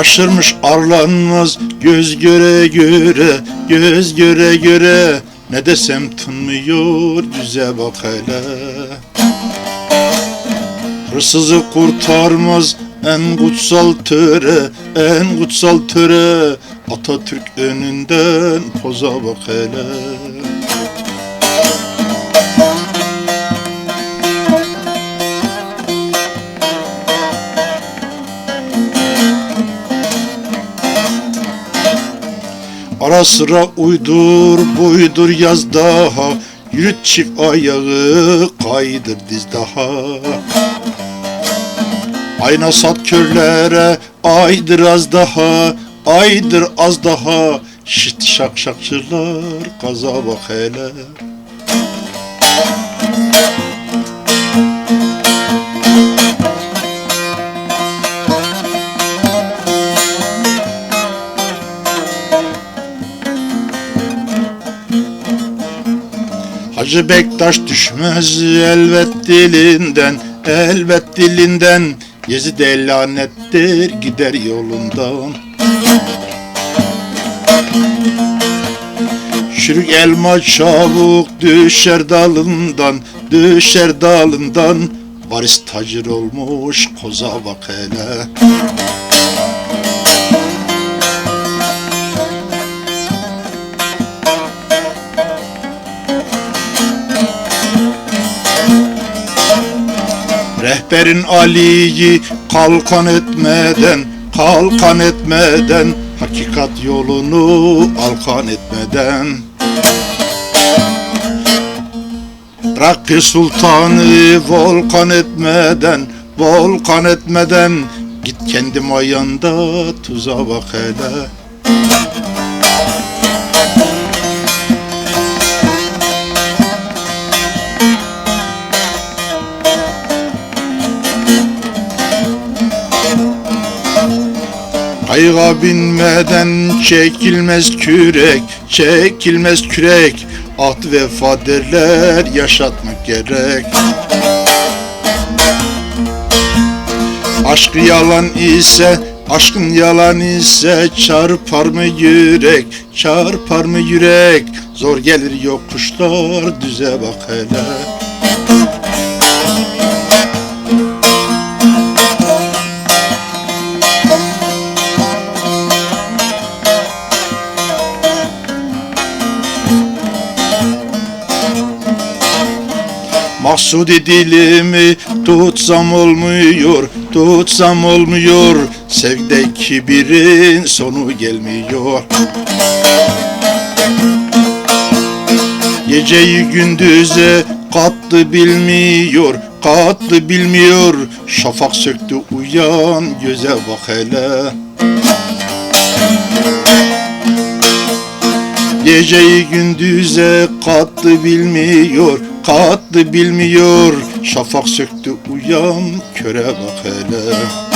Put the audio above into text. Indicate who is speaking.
Speaker 1: Aşırmış arlanmaz göz göre göre göz göre göre. Ne desem tınmıyor düze bak hele. Hırsızı kurtarmaz en kutsal töre en kutsal töre. Atatürk önünden poza bak hele Ara sıra uydur buydur yaz daha. Yürüt çift ayağı kaydır diz daha. Ayna sat körlere aydır az daha Aydır az daha. Şit şak şakçılar kaza bak hele Hacı Bektaş düşmez elbet dilinden Elbet dilinden. Yezid el lanettir gider yolundan. Çürük elma çabuk düşer dalından Düşer dalından. Varis tacir olmuş koza bak hele Rehberin Ali'yi kalkan etmeden, kalkan etmeden, hakikat yolunu alkan etmeden. Rakı sultanı volkan etmeden, volkan etmeden, git kendi mayanda tuza bak hele. Kayığa binmeden çekilmez kürek, çekilmez kürek. At vefa derler, yaşatmak gerek. Aşk yalan ise, aşkın yalan ise çarpar mı yürek, çarpar mı yürek? Zor gelir yokuşlar, düze bak hele. Mahsudi dilimi tutsam olmuyor, tutsam olmuyor. Sevde kibirin sonu gelmiyor. Geceyi gündüze kattı bilmiyor, kattı bilmiyor. Şafak söktü uyan göze bak hele. Geceyi gündüze kattı bilmiyor, kattı bilmiyor. Şafak söktü uyan köre bak hele.